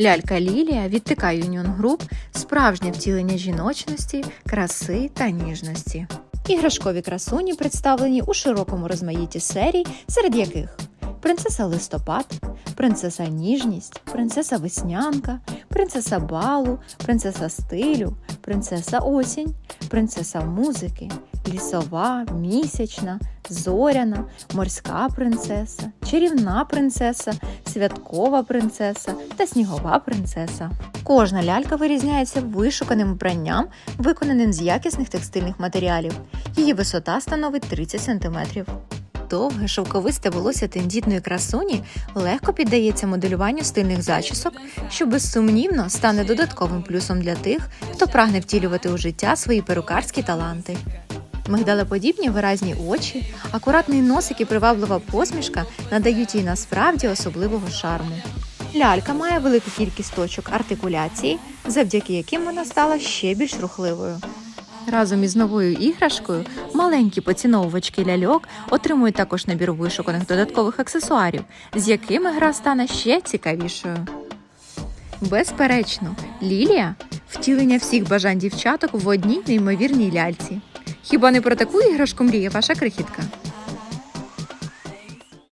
Лялька Лілія від ТК Юніон Груп справжнє втілення жіночності, краси та ніжності. Іграшкові красуні представлені у широкому розмаїтті серій, серед яких принцеса листопад, принцеса ніжність, принцеса веснянка, принцеса балу, принцеса стилю, принцеса осінь, принцеса музики, лісова, місячна, зоряна, морська принцеса, чарівна принцеса, святкова принцеса та снігова принцеса. Кожна лялька вирізняється вишуканим вбранням, виконаним з якісних текстильних матеріалів. Її висота становить 30 см. Довге шовковисте волосся тендітної красуні легко піддається моделюванню стильних зачісок, що безсумнівно стане додатковим плюсом для тих, хто прагне втілювати у життя свої перукарські таланти. Мигдалеподібні виразні очі, акуратний носик і приваблива посмішка надають їй насправді особливого шарму. Лялька має велику кількість точок артикуляції, завдяки яким вона стала ще більш рухливою. Разом із новою іграшкою маленькі поціновувачки ляльок отримують також набір вишуканих додаткових аксесуарів, з якими гра стане ще цікавішою. Безперечно, Лілія втілення всіх бажань дівчаток в одній неймовірній ляльці. Хіба не про таку іграшку мріє ваша крихітка?